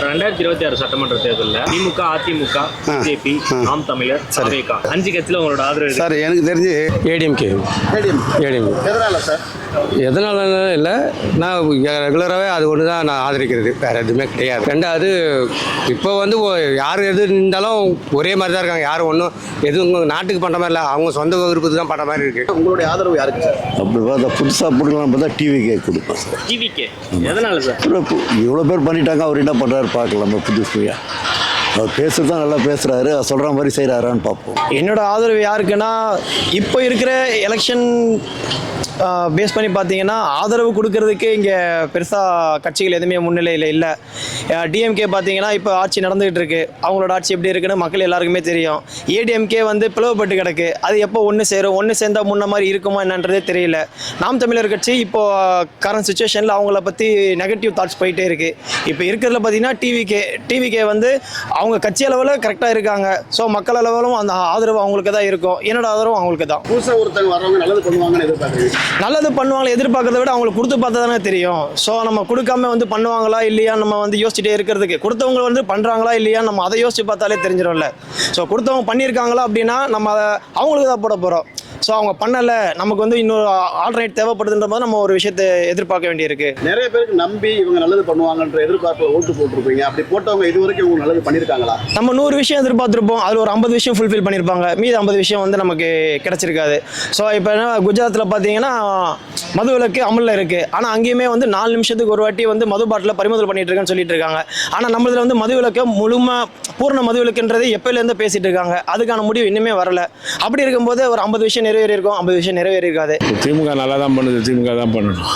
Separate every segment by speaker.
Speaker 1: ரெண்டாயிரத்தி இருபத்தி ஆறு சட்டமன்ற தேர்தலில் திமுக அதிமுக பிஜேபி நாம் தமிழர் சவேகா அஞ்சு கட்சியில உங்களோட ஆதரவு இருக்கு.
Speaker 2: சார் எனக்கு தெரிஞ்சு
Speaker 3: ஏடிஎம்கே.
Speaker 2: ஏடிஎம்.
Speaker 3: ஏடிஎம்
Speaker 2: எதனால சார்?
Speaker 3: எதனால இல்லை நான் ரெகுலராகவே அது ஒன்று தான் நான் ஆதரிக்கிறது. வேறு எதுவுமே கிடையாது. ரெண்டாவது இப்போ வந்து யார் எது இருந்தாலும் ஒரே மாதிரி தான் இருக்காங்க. யாரும் ஒன்றும் எதுவும் நாட்டுக்கு பண்ணுற மாதிரி இல்லை. அவங்க சொந்த விருப்பத்துக்கு தான் பண்ணுற மாதிரி இருக்குது
Speaker 2: உங்களுடைய ஆதரவு யாருக்கு சார்?
Speaker 4: அப்படி பார்த்தா புதுசாக பிடிக்கலாம் பார்த்தா டிவிக்கே கொடுப்பேன் சார்.
Speaker 1: டிவிகே எதனால சார்?
Speaker 4: இவ்வளோ பேர் பண்ணிட்டாங்க அவர் என்ன பண்ணுறாரு பார்க்கலாம் புது புதியா அவர் பேசுறது தான் நல்லா பேசுகிறாரு சொல்கிற மாதிரி செய்கிறாரான்னு பார்ப்போம்.
Speaker 5: என்னோட ஆதரவு யாருக்குன்னா இப்போ இருக்கிற எலெக்ஷன் பேஸ் பண்ணி பார்த்தீங்கன்னா ஆதரவு கொடுக்கறதுக்கு இங்கே பெருசாக கட்சிகள் எதுவுமே முன்னிலையில் இல்லை. டிஎம்கே பார்த்தீங்கன்னா இப்போ ஆட்சி நடந்துகிட்டு இருக்கு. அவங்களோட ஆட்சி எப்படி இருக்குன்னு மக்கள் எல்லாருக்குமே தெரியும். ஏடிஎம்கே வந்து பிளவுபட்டு கிடக்கு. அது எப்போ ஒன்று சேரும்? ஒன்று சேர்ந்தால் முன்ன மாதிரி இருக்குமா என்னன்றதே தெரியல. நாம் தமிழர் கட்சி இப்போ கரண்ட் சுச்சுவேஷனில் அவங்கள பற்றி நெகட்டிவ் தாட்ஸ் போயிட்டே இருக்கு. இப்போ இருக்கிறதுல பார்த்தீங்கன்னா டிவிகே டிவிகே வந்து அவங்க கட்சி அளவில் கரெக்டாக இருக்காங்க. ஸோ மக்கள் அளவிலும் அந்த ஆதரவு அவங்களுக்கு தான் இருக்கும். என்னோட ஆதரவு அவங்களுக்கு தான்
Speaker 2: புதுசாக ஒருத்தங்க வரவங்க நல்லது பண்ணுவாங்கன்னு எதிர்பார்க்குறீங்க.
Speaker 5: நல்லது பண்ணுவாங்க எதிர்பார்க்கறத விட அவங்களுக்கு கொடுத்து பார்த்தா தானே தெரியும். ஸோ நம்ம கொடுக்காம வந்து பண்ணுவாங்களா இல்லையா நம்ம வந்து யோசிச்சுட்டே இருக்கிறதுக்கு. கொடுத்தவங்க வந்து பண்ணுறாங்களா இல்லையா நம்ம அதை யோசிச்சு பார்த்தாலே தெரிஞ்சிடும்ல. ஸோ கொடுத்தவங்க பண்ணியிருக்காங்களா அப்படின்னா நம்ம அதை அவங்களுக்கு தான் போட போகிறோம் ஸோ அவங்க பண்ணலை. நமக்கு வந்து இன்னொரு ஆல்டர்னேட் தேவைப்படுதுன்ற போது நம்ம ஒரு விஷயத்தை எதிர்பார்க்க வேண்டியிருக்கு.
Speaker 2: நிறைய பேருக்கு நம்பி இவங்க நல்லது பண்ணுவாங்கன்ற எதிர்பார்ப்பு ஓட்டு போட்டிருப்பீங்க. அப்படி போட்டவங்க இது வரைக்கும் இவங்க நல்லது பண்ணியிருக்காங்களா?
Speaker 5: நம்ம நூறு விஷயம் எதிர்பார்த்துருப்போம். அதில் ஒரு ஐம்பது விஷயம் ஃபுல்ஃபில் பண்ணியிருப்பாங்க. மீதி ஐம்பது விஷயம் வந்து நமக்கு கிடைச்சிருக்காது. ஸோ இப்போ என்ன குஜராத்தில் பார்த்தீங்கன்னா மது விலக்கு அமலில் இருக்குது ஆனால் அங்கேயுமே வந்து நாலு நிமிஷத்துக்கு ஒரு வாட்டி வந்து மது பாட்டில் பறிமுதல் பண்ணிட்டு இருக்கேன்னு சொல்லிட்டு இருக்காங்க. ஆனால் நம்மளதுல வந்து மது விலக்கு முழுமை பூர்ண மது விலக்குன்றது எப்போலேருந்து பேசிட்டு இருக்காங்க. அதுக்கான முடிவு இன்னுமே வரல. அப்படி இருக்கும்போது ஒரு ஐம்பது விஷயம் நிறைவேறி இருக்கும் ஐம்பது விஷயம் நிறைவேறி இருக்காது
Speaker 6: திமுக நல்லா தான் பண்ணுது திமுக தான் பண்ணணும்.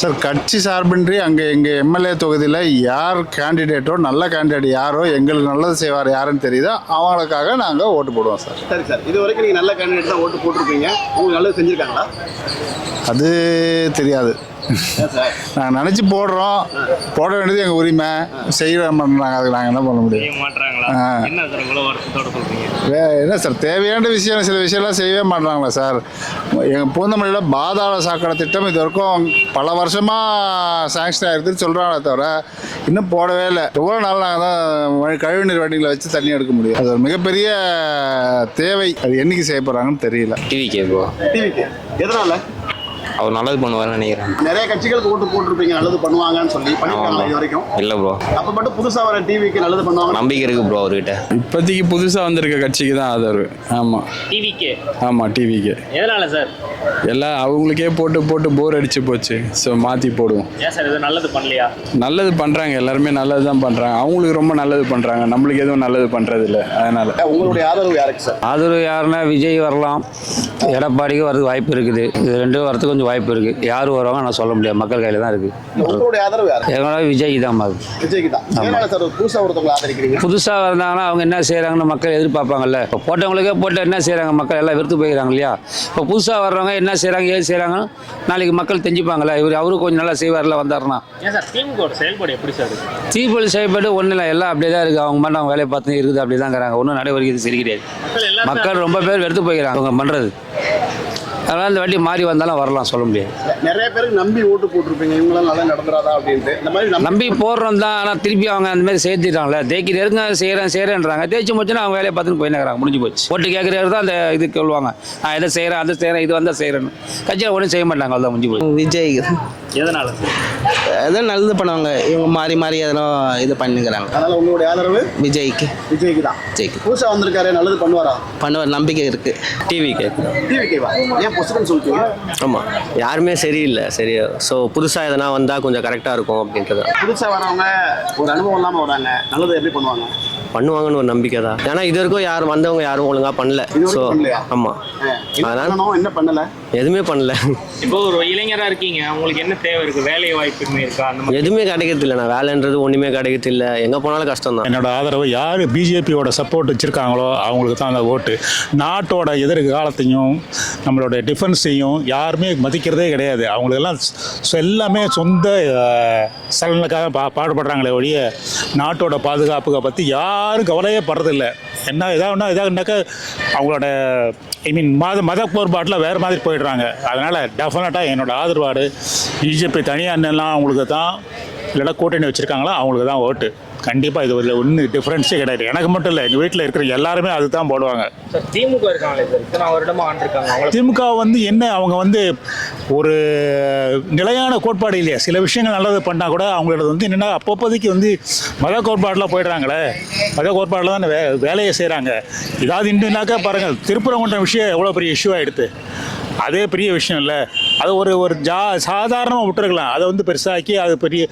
Speaker 7: சார் கட்சி சார்பின்றி அங்கே எங்கள் எம்எல்ஏ தொகுதியில் யார் கேண்டிடேட்டோ நல்ல கேண்டிடேட் யாரோ எங்களுக்கு நல்லது செய்வார் யாருன்னு தெரியுதோ அவங்களுக்காக நாங்கள் ஓட்டு போடுவோம் சார்.
Speaker 2: சரி சார் இது வரைக்கும் நீங்கள் நல்ல கேண்டிடேட் தான் ஓட்டு போட்டிருப்பீங்க. உங்களுக்கு நல்லது செஞ்சுருக்காங்களா?
Speaker 7: அது தெரியாது. நாங்கள் நினச்சி போடுறோம். போட வேண்டியது எங்கள் உரிமை. செய்ய மாட்டாங்க அதுக்கு நாங்கள் என்ன பண்ண முடியும்? வே என்ன சார் தேவையான விஷயம் சில விஷயம்லாம் செய்யவே மாட்டாங்களா சார்? எங்கள் பூந்தமல்லியில் பாதாள சாக்கடை திட்டம் இது வரைக்கும் பல வருஷமாக சாங்ஷன் ஆகிருக்குன்னு சொல்கிறாங்களே தவிர இன்னும் போடவே இல்லை. எவ்வளோ நாள் நாங்கள் தான் கழிவுநீர் வண்டிகளை வச்சு தண்ணி எடுக்க முடியும்? அது ஒரு மிகப்பெரிய தேவை. அது என்னைக்கு செய்ய போகிறாங்கன்னு தெரியல.
Speaker 3: டிவிக்கே ப்ரோ
Speaker 2: டிவிக்கு எதனால?
Speaker 3: அவர் நல்லது பண்ணுவார்னு நினைக்கிறேன்.
Speaker 2: நிறைய கட்சிகளுக்கு ஓட்டு போட்டிருப்பீங்க நல்லது பண்ணுவாங்கன்னு சொல்லி பண்ணிருக்காங்களா இது வரைக்கும்
Speaker 3: இல்லை ப்ரோ
Speaker 2: அப்போ மட்டும் புதுசாக வர டிவிக்கு நல்லது பண்ணுவாங்க
Speaker 3: நம்பிக்கை இருக்குது ப்ரோ அவர்கிட்ட.
Speaker 6: இப்போதைக்கு புதுசாக வந்திருக்க கட்சிக்கு தான் ஆதரவு. ஆமாம்
Speaker 1: டிவிகே
Speaker 6: ஆமாம் டிவிக்கு
Speaker 1: எதனால சார்?
Speaker 6: எல்லாம் அவங்களுக்கே போட்டு போட்டு போர் அடிச்சு போச்சு. ஸோ மாற்றி போடுவோம்.
Speaker 1: ஏன் சார் இது நல்லது பண்ணலையா?
Speaker 6: நல்லது பண்ணுறாங்க எல்லாருமே நல்லது தான் பண்ணுறாங்க அவங்களுக்கு ரொம்ப நல்லது பண்ணுறாங்க நம்மளுக்கு எதுவும் நல்லது பண்ணுறது இல்லை அதனால்
Speaker 2: உங்களுடைய ஆதரவு யாருக்கு சார்?
Speaker 3: ஆதரவு யாருன்னா விஜய் வரலாம். எடப்பாடிக்கு வரதுக்கு வாய்ப்பு இருக்குது. இது ரெண்டும் வரதுக்கு கொஞ்சம் வாய்ப்பு இருக்குது யார் வருவாங்க நான் சொல்ல முடியாது. மக்கள் கையில் தான் இருக்குது
Speaker 2: யாரு?
Speaker 3: எங்களோட விஜய் தான் அது
Speaker 2: விஜய்க்கு தான். ஒரு புதுசாக
Speaker 3: வந்தாங்கன்னா அவங்க என்ன செய்கிறாங்கன்னு மக்கள் எதிர்பார்ப்பாங்கல்ல. இப்போ போட்டவங்களுக்கே போட்டு என்ன செய்கிறாங்க மக்கள்? எல்லாம் வெறுத்து போயிடுறாங்க இல்லையா? இப்போ புதுசாக வர்றவங்க என்ன செய்கிறாங்க ஏது செய்கிறாங்க நாளைக்கு மக்கள் தெரிஞ்சுப்பாங்கல்ல. இவர் அவரும் கொஞ்சம் நல்லா செய்வார்ல
Speaker 1: திமுக செயல்பாடு எப்படி சார் இருக்கு?
Speaker 3: தீபொழி செய்யப்பட்டு ஒன்றும் இல்லை. எல்லாம் அப்படியே தான் இருக்குது அவங்க மட்டும் அவங்க வேலையை பார்த்து இருக்குது அப்படி தான் இருக்கிறாங்க. ஒன்றும் நடைமுறைக்கு சரி கிடையாது.
Speaker 1: மக்கள்
Speaker 3: ரொம்ப பேர் வெறுத்து போய்க்கிறாங்க அவங்க பண்ணுறது அதனால் இந்த வாட்டி மாறி வந்தாலும் வரலாம் சொல்ல முடியாது.
Speaker 2: நிறைய பேருக்கு நம்பி ஓட்டு போட்டிருப்பீங்க இவங்களாம் நல்லா நடந்துராதா அப்படின்ட்டு. இந்த மாதிரி நம்பி
Speaker 3: போடுறோம் தான் ஆனால் திருப்பி அவங்க அந்த மாதிரி சேர்த்துட்டாங்களே தேக்கி நெருங்க செய்கிறேன் செய்கிறேன்றாங்க தேய்ச்சி முடிச்சுன்னா அவங்க வேலையை பார்த்துன்னு போயினாங்கிறாங்க முடிஞ்சு போச்சு. ஓட்டு கேட்குறது தான் அந்த இது சொல்லுவாங்க. நான் இதை செய்கிறேன் அதை செய்கிறேன் இது வந்தால் செய்கிறேன்னு கட்சியில் ஒன்றும் செய்ய மாட்டாங்க அவ்வளோதான் முடிஞ்சு போச்சு.
Speaker 8: விஜய்.
Speaker 1: எதனால?
Speaker 8: எதுவும் நல்லது பண்ணுவாங்க. இவங்க மாறி மாறி எதனா இது பண்ணுங்கிறாங்க
Speaker 2: அதனால உங்களுடைய ஆதரவு?
Speaker 8: விஜய்க்கு.
Speaker 2: விஜய்க்கு தான்.
Speaker 8: விஜய்க்கு.
Speaker 2: புதுசாக வந்திருக்காரு நல்லது பண்ணுவாரா?
Speaker 8: பண்ணுவார் நம்பிக்கை இருக்கு.
Speaker 3: டிவி
Speaker 2: டிவிக்கேவா ஏன் பொசுக்குன்னு சொல்லிட்டீங்க?
Speaker 9: ஆமாம் யாருமே சரியில்லை. சரி ஸோ புதுசாக எதனா வந்தால் கொஞ்சம் கரெக்டாக இருக்கும் அப்படின்றது
Speaker 2: புதுசாக வரவங்க ஒரு அனுபவம் இல்லாமல் வராங்க. நல்லது எப்படி பண்ணுவாங்க?
Speaker 9: பண்ணுவாங்கன்னு ஒரு நம்பிக்கை தான். ஏன்னா இது வரைக்கும் யாரும் வந்தவங்க யாரும் ஒழுங்காக பண்ணல. ஸோ? ஆமாம் அதனால-
Speaker 2: என்ன பண்ணல?
Speaker 9: எதுவுமே பண்ணல.
Speaker 1: இப்போ ஒரு இளைஞரா இருக்கீங்க. உங்களுக்கு என்ன தேவை இருக்கு? வேலை வாய்ப்புமே இருக்கா?
Speaker 9: எதுவுமே கிடைக்கிறது இல்லை. நான் வேலைன்றது ஒன்றுமே கிடைக்கிறது இல்லை. எங்கே போனாலும் கஷ்டம் தான்.
Speaker 10: என்னோட ஆதரவு யார் பிஜேபியோட சப்போர்ட் வச்சுருக்காங்களோ அவங்களுக்கு தான் அந்த ஓட்டு. நாட்டோட எதிர்காலத்தையும் நம்மளோட டிஃபென்ஸையும் யாருமே மதிக்கிறதே கிடையாது. அவங்களுக்கெல்லாம் சொ- எல்லாமே சொந்த சலனுக்காக பா பாடுபடுறாங்களே ஒழிய நாட்டோட பாதுகாப்புகளை பற்றி யாரும் கவலையே படுறதில்ல. என்ன இதாகனா இதாகனாக்கா அவங்களோட ஐ மீன் மத மத கோட்பாட்டில் வேறு மாதிரி போயிடுறாங்க. அதனால் டெஃபினட்டாக என்னோடய ஆதரவாடு பிஜேபி தனியாக என்னெல்லாம் அவங்களுக்கு தான் இல்லைன்னா கூட்டணி வச்சுருக்காங்களா? அவங்களுக்கு தான் ஓட்டு. கண்டிப்பாக இது ஒரு ஒன்றும் டிஃப்ரென்ஸே கிடையாது. எனக்கு மட்டும் இல்லை எங்கள் வீட்டில் இருக்கிற எல்லாருமே அதுதான் போடுவாங்க.
Speaker 1: திமுக இருக்காங்களே சார்? இத்தனை வருடமா ஆண்டிருக்காங்க. அவங்கள
Speaker 10: திமுக வந்து என்ன அவங்க வந்து ஒரு நிலையான கோட்பாடு இல்லையா? சில விஷயங்கள் நல்லது பண்ணால் கூட அவங்களோட வந்து என்னென்னா அப்பப்போதைக்கு வந்து மத கோட்பாடில் போயிடுறாங்களே. மத கோட்பாடில் தான் வே வேலையை செய்கிறாங்க இதாவது இன்றுனாக்கா பாருங்கள் திருப்பரங்குன்ற விஷயம் எவ்வளோ பெரிய இஷ்யூ ஆகிடுது அதே பெரிய விஷயம் இல்லை. அது ஒரு ஒரு ஜா சாதாரணமாக விட்டுருக்கலாம். அதை வந்து பெருசாக்கி அது பெரிய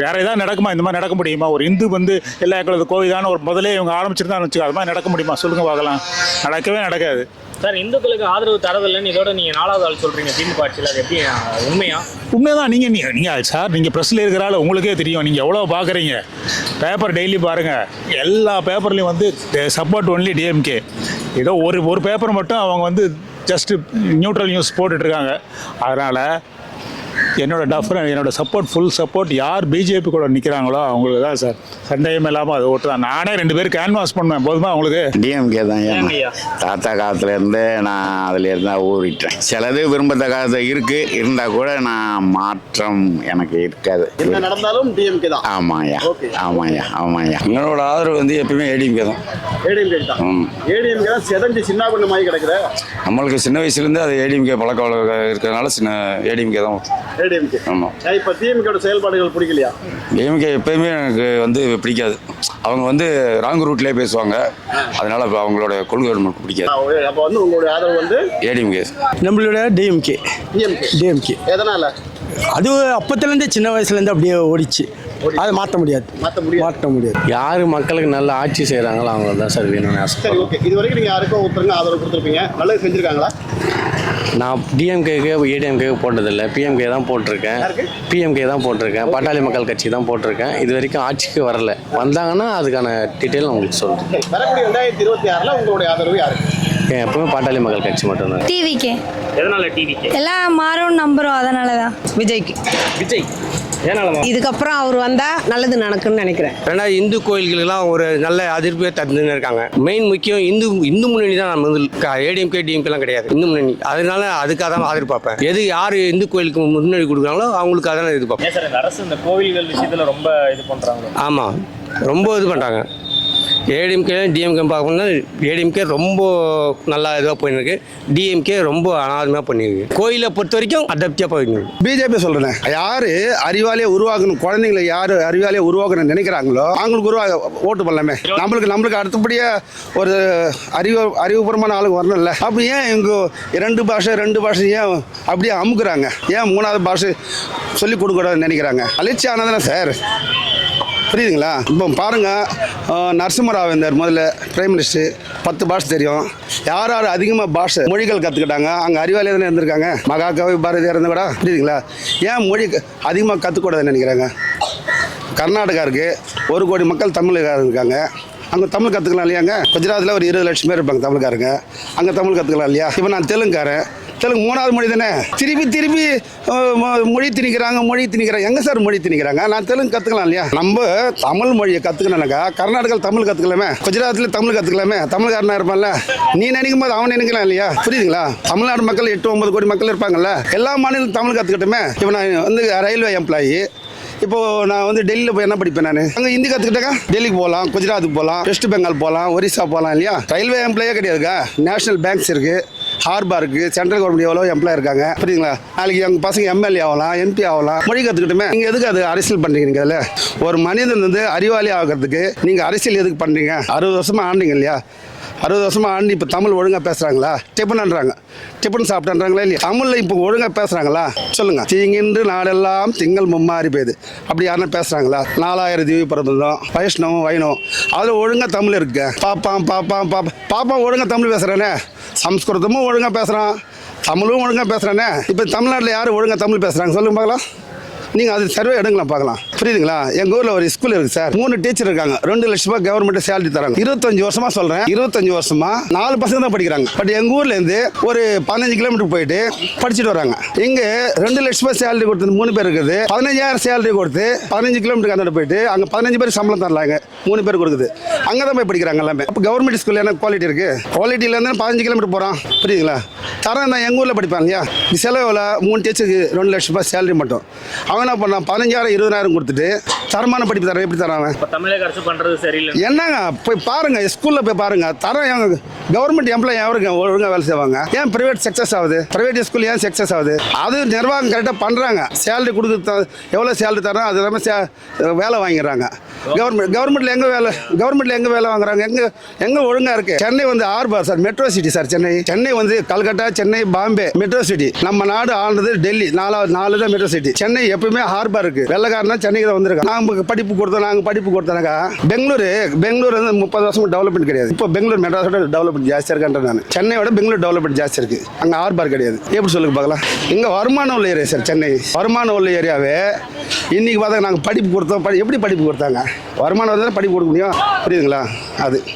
Speaker 10: வேற ஏதாவது நடக்குமா? இந்த மாதிரி நடக்க முடியுமா? ஒரு இந்து வந்து எல்லா எங்களது கோவிதான ஒரு முதலே இவங்க ஆரம்பிச்சிருந்தான்னு வச்சுக்கோ அது மாதிரி நடக்க முடியுமா? சொல்லுங்க பார்க்கலாம். நடக்கவே நடக்காது.
Speaker 1: சார் இந்துக்களுக்கு ஆதரவு தரதில்லைன்னு இதோட நீங்க நாலாவது ஆள் சொல்றீங்க திமுக ஆட்சியில். அது எப்படி உண்மையா?
Speaker 10: உண்மைதான் நீங்கள் நீங்கள் நீங்கள் சார் நீங்கள் ப்ரெஸ்ஸில் இருக்கிறால உங்களுக்கே தெரியும். நீங்கள் எவ்வளோ பார்க்குறீங்க பேப்பர் டெய்லி பாருங்கள் எல்லா பேப்பர்லேயும் வந்து சப்போர்ட் ஒன்லி டிஎம்கே ஏதோ ஒரு ஒரு பேப்பர் மட்டும் அவங்க வந்து ஜஸ்ட் நியூட்ரல் நியூஸ் போட்டுட்ருக்காங்க அதனால் என்னோட டஃபரன் என்னோட சப்போர்ட் ஃபுல் சப்போர்ட் யார் பிஜேபி கூட நிற்கிறாங்களோ அவங்களுக்கு தான் சார். சந்தேகம் இல்லாமல் அது ஓட்டு தான். நானே ரெண்டு பேரும் கேன்வாஸ் பண்ணுவேன். போதுமா உங்களுக்கு?
Speaker 11: டிஎம்கே தான்? தாத்தா காலத்துல இருந்து நான் அதுல இருந்தா ஊறிட்டேன். சிலது விரும்பத்தக்காத இருக்கு. இருந்தா கூட நான் மாற்றம் எனக்கு இருக்காது.
Speaker 12: என்ன நடந்தாலும் டிஎம்கே தான்.
Speaker 11: ஆமாய்யா
Speaker 12: Okay.
Speaker 11: ஆமாய்யா ஆமாய்யா
Speaker 13: எங்களோட ஆதரவு வந்து எப்பயுமே ஏடிஎம்கே தான்.
Speaker 12: ஏடிஎம்கே தான். ஏடிஎம்கே தான் செதஞ்சு சின்ன பண்ணமாகி கிடக்குற
Speaker 13: நம்மளுக்கு சின்ன வயசுலேருந்து அது ஏடிஎம்கே பழக்க வழக்கம் இருக்கிறதுனால சின்ன ஏடிஎம்கே தான்.
Speaker 12: ஏடிஎம்கே
Speaker 13: ஆமாம்
Speaker 12: இப்போ டிஎம்கேட செயல்பாடுகள் பிடிக்கலையா?
Speaker 13: ஏஎம்கே எப்பயுமே எனக்கு வந்து பிடிக்காது. அவங்க வந்து ராங் ரூட்லேயே பேசுவாங்க. அதனால அவங்களோட கொள்கை நமக்கு பிடிக்காது.
Speaker 12: அப்போ வந்து உங்களுடைய ஆதரவு வந்து?
Speaker 13: ஏடிஎம்கே
Speaker 8: நம்மளோட டிஎம்கே
Speaker 12: டிஎம்கே
Speaker 8: டிஎம்கே
Speaker 12: எதனால?
Speaker 8: அது அப்பத்துலேருந்தே சின்ன வயசுலேருந்து அப்படியே ஓடிச்சு. அதை மாற்ற முடியாது.
Speaker 12: மாற்ற முடியாது.
Speaker 8: மாற்ற முடியாது.
Speaker 9: யார் மக்களுக்கு நல்ல ஆட்சி செய்கிறாங்களோ அவங்க தான் சார் வேணும்னு ஆசை
Speaker 12: சரி ஓகே. இது வரைக்கும் நீங்கள் யாருக்கோ ஒருத்தருங்க ஆதரவு கொடுத்துருப்பீங்க. நல்லது செஞ்சுருக்காங்களா?
Speaker 9: நான் டிஎம்கேக்கு ஏடிஎம்கேக்கு போட்டதில்லை. பிஎம்கே தான் போட்டிருக்கேன்? பிஎம்கே தான் போட்டிருக்கேன். பாட்டாளி மக்கள் கட்சி தான் போட்டிருக்கேன். இது வரைக்கும் ஆட்சிக்கு வரல. வந்தாங்கன்னா அதுக்கான டீட்டெயில் நான் உங்களுக்கு சொல்கிறேன்
Speaker 12: வரக்கூடிய ரெண்டாயிரத்தி இருபத்தி ஆறில் உங்களுடைய ஆதரவு யாருக்கு?
Speaker 9: எப்பவுமே பாட்டாளி மக்கள் கட்சி மட்டும்தான்.
Speaker 14: டிவிக்கு
Speaker 1: எதனால டிவிக்கு
Speaker 14: எல்லாம் மாறும் நம்புறோம் அதனால தான்
Speaker 15: விஜய்க்கு.
Speaker 1: விஜய் ஏனாலமா
Speaker 15: இதுக்கப்புறம் அவர் வந்தா நல்லது நடக்கும்னு நினைக்கிறேன்.
Speaker 3: ரெண்டாவது இந்து கோயில்களுக்கெல்லாம் ஒரு நல்ல அதிர்ப்பை தந்துன்னு இருக்காங்க. மெயின் முக்கியம் இந்து இந்து முன்னணி தான் நம்ம வந்து ஏடிஎம்கே டிஎம்கேலாம் கிடையாது. இந்து முன்னணி. அதனால அதுக்காக தான் ஆதரவு பார்ப்பேன். எது யார் இந்து கோயிலுக்கு முன்னணி கொடுக்குறாங்களோ அவங்களுக்கு அதான் இது பார்ப்பேன்
Speaker 1: ஏன் சார் இந்த அரசு இந்த கோவில்கள் விஷயத்துல ரொம்ப இது பண்றாங்க
Speaker 3: ஆமாம் ரொம்ப இது பண்ணுறாங்க ஏடிஎம்கே டிஎம்கே பார்க்கணும்னா ஏடிஎம்கே ரொம்ப நல்லா இதுவாக போயின்னு டிஎம்கே ரொம்ப அனாதமாக பண்ணியிருக்கு. கோயிலை பொறுத்த வரைக்கும் அடப்தியாக போயிருக்கு
Speaker 12: பிஜேபி சொல்கிறேன் யார் அறிவாலே உருவாக்கணும் குழந்தைங்களை யார் அறிவாளியை உருவாக்கணும்னு நினைக்கிறாங்களோ அவங்களுக்கு உருவாக ஓட்டு பண்ணலாமே. நம்மளுக்கு நம்மளுக்கு அடுத்தபடியாக ஒரு அறிவு அறிவுபூர்வமான ஆளுங்க வரணும்ல. அப்போ ஏன் இவங்க ரெண்டு பாஷை ரெண்டு பாஷை ஏன் அப்படியே அமுக்குறாங்க? ஏன் மூணாவது பாஷை சொல்லி கொடுக்கூடாதுன்னு நினைக்கிறாங்க? அலட்சியம் ஆனதானே சார்? புரியுதுங்களா? இப்போ பாருங்க நரசிம்மராவேந்தர் முதல்ல பிரைம் மினிஸ்டர் பத்து பாஷை தெரியும். யார் யார் அதிகமாக பாஷை மொழிகள் கற்றுக்கிட்டாங்க அங்கே அறிவாளியாக தானே இருந்திருக்காங்க? மகாகவி பாரதியார் இருந்தா கூட புரியுதுங்களா? ஏன் மொழி அதிகமாக கற்றுக்கூடாதுன்னு நினைக்கிறாங்க? கர்நாடகா இருக்குது ஒரு கோடி மக்கள் தமிழ்காரங்க இருக்காங்க. அங்கே தமிழ் கற்றுக்கலாம் இல்லையாங்க? குஜராத்தில் ஒரு இருபது லட்சம் பேர் இருப்பாங்க தமிழ்காரங்க. அங்கே தமிழ் கற்றுக்கலாம் இல்லையா? இப்போ நான் தெலுங்குக்காரன். தெலுங்கு மூணாவது மொழி தானே? திருப்பி திருப்பி மொ- மொழி திணிக்கிறாங்க மொழி திணிக்கிறாங்க. எங்கே சார் மொழி திணிக்கிறாங்க? நான் தெலுங்கு கற்றுக்கலாம் இல்லையா? நம்ம தமிழ் மொழியை கற்றுக்கணுனாக்கா கர்நாடகாவில் தமிழ் கற்றுக்கலாமே குஜராத்தில் தமிழ் கற்றுக்கலாமே தமிழ்காரனாக இருப்பான்ல. நீ நினைக்கும் போது அவன் நினைக்கலாம் இல்லையா? புரியுதுங்களா? தமிழ்நாடு மக்கள் எட்டு ஒன்பது கோடி மக்கள் இருப்பாங்கல்ல. எல்லா மாநிலம் தமிழ் கற்றுக்கிட்டுமே இப்போ நான் வந்து ரயில்வே எம்ப்ளாயி இப்போ நான் வந்து டெல்லியில் போய் என்ன படிப்பேன் நான்? அங்கே ஹிந்தி கற்றுக்கிட்டாக்கா டெல்லிக்கு போகலாம் குஜராத்துக்கு போகலாம் வெஸ்ட் பெங்கால் போகலாம் ஒரிசா போகலாம் இல்லையா? ரயில்வே எம்ப்ளாயே கிடையாதுக்கா நேஷனல் பேங்க்ஸ் இருக்குது ஹார்பர் சென்ட்ரல் கவர்மெண்ட் எவ்வளோ எம்ப்ளாய் இருக்காங்க. புரியுதுங்களா? நாளைக்கு எங்கள் பசங்க எம்எல்ஏ ஆகலாம் எம்பி ஆகலாம். மொழி கற்றுக்கிட்டுமே நீங்கள் எதுக்கு அது அரசியல் பண்ணுறீங்க நீங்கள் அதில் ஒரு மனிதன் வந்து அறிவாளி ஆகிறதுக்கு நீங்கள் அரசியல் எதுக்கு பண்ணுறீங்க அறுபது வருஷமாக ஆண்டீங்க இல்லையா? அறுபது வருஷமாக ஆண்டு இப்போ தமிழ் ஒழுங்காக பேசுகிறாங்களா டிஃபன்ன்றாங்க. டிஃபன் சாப்பிட்டேன்றாங்களா இல்லையா? தமிழில் இப்போ ஒழுங்காக பேசுகிறாங்களா சொல்லுங்கள் தீங்கின்று நாடெல்லாம் திங்கள் மும்மாறி பெய்யுது அப்படி யாருன்னா பேசுகிறாங்களா நாலாயிரம் தீவி பிரபந்தம் வைஷ்ணவம் வைணவம். அதில் ஒழுங்காக தமிழ் இருக்கு. பாப்பான் பாப்பான் பாப்பா. பாப்பான் ஒழுங்காக தமிழ் பேசுகிறானே சம்ஸ்கிருதமும் ஒழுங்காக பேசுகிறான் தமிழும் ஒழுங்காக பேசுகிறானே இப்போ தமிழ்நாட்டில் யார் ஒழுங்காக தமிழ் பேசுகிறாங்க சொல்லுங்க பார்க்கலாம். நீங்கள் அது சர்வே எடுங்களேன் பார்க்கலாம். புரியுதுங்களா? எங்கள் ஊரில் ஒரு ஸ்கூல் இருக்குது சார். மூணு டீச்சர் இருக்காங்க. ரெண்டு லட்சம் ரூபாய் கவர்மெண்ட் சேலரி தராங்க. இருபத்தஞ்சு வருஷமா சொல்கிறேன் இருபத்தஞ்சு வருஷமா நாலு பசங்க தான் படிக்கிறாங்க. பட் எங்கள் ஊர்லேருந்து ஒரு பதினஞ்சு கிலோமீட்டர் போயிட்டு படிச்சுட்டு வராங்க. இங்கே ரெண்டு லட்ச ரூபாய் சேலரி கொடுத்து மூணு பேர் இருக்குது. பதினஞ்சாயிரம் சேலரி கொடுத்து பதினஞ்சு கிலோமீட்டர் அந்த போயிட்டு அங்கே பதினஞ்சு பேர் சம்பளம் தரலாங்க. மூணு பேர் கொடுக்குது. அங்கே தான் போய் படிக்கிறாங்க எல்லாமே. அப்போ கவர்மெண்ட் ஸ்கூலில் என்ன குவாலிட்டி இருக்குது குவாலிட்டியிலேருந்து பதினஞ்சு கிலோமீட்டர் போகிறான் புரியுதுங்களா? தரம் தான் எங்கள் ஊரில் படிப்பாங்க இல்லையா? செலவில் மூணு டீச்சருக்கு ரெண்டு லட்ச ரூபாய் சேலரி மட்டும். அவன் என்ன பண்ணான்? பதினஞ்சாயிரம் இருபதாயிரம் கொடுத்து கொடுத்துட்டு தரமான படிப்பு தரேன் எப்படி தரான்
Speaker 1: தமிழக அரசு பண்றது சரியில்லை
Speaker 12: என்னங்க போய் பாருங்க ஸ்கூல்ல போய் பாருங்க. தரம் கவர்மெண்ட் எம்ப்ளாய் எவருங்க ஒழுங்கா வேலை செய்வாங்க. ஏன் பிரைவேட் சக்சஸ் ஆகுது? பிரைவேட் ஸ்கூல் ஏன் சக்சஸ் ஆகுது? அது நிர்வாகம் கரெக்டாக பண்றாங்க. சேலரி கொடுத்து எவ்வளோ சேலரி தரோம் அது எல்லாமே வேலை வாங்கிடுறாங்க. கவர்மெண்ட் கவர்மெண்ட்ல எங்க வேலை கவர்மெண்ட்ல எங்க வேலை வாங்குறாங்க? எங்க எங்க ஒழுங்கா இருக்கு? சென்னை வந்து harbour sir metro city sir Chennai. Chennai வந்து கல்கட்டா சென்னை பாம்பே மெட்ரோ சிட்டி நம்ம நாடு ஆனது டெல்லி. நாலாவது நாலு தான் மெட்ரோ சிட்டி சென்னை எப்பவுமே ஹார்பர் இருக்கு. வெள்ளக்காரனா சென்னைக்கு தான் வந்திருக்காங்க நமக்கு படிப்பு கொடுத்தோம் நாங்கள் படிப்பு கொடுத்தோம்னாக்கா பெங்களூரு பெங்களூர் வந்து முப்பது வருஷம் டெவலப்மெண்ட் கிடையாது. இப்போ பெங்களூர் மெட்ராஸோட டெவலப்மெண்ட் ஜாஸ்தியாக இருக்கான்ற நான். சென்னையோட பெங்களூர் டெவலப்மெண்ட் ஜாஸ்தி இருக்கு. அங்க ஹார்பர் கிடையாது. எப்படி சொல்லுங்க பார்க்கலாம்? இங்கே வருமானம் உள்ள ஏரியா சார் சென்னை. வருமானம் உள்ள ஏரியாவே இன்னைக்கு பார்த்தா நாங்கள் படிப்பு கொடுத்தோம். படி எப்படி படிப்பு கொடுத்தாங்க? வருமானம் வந்தால் படிப்பு கொடுக்க முடியும். புரியுதுங்களா? அது.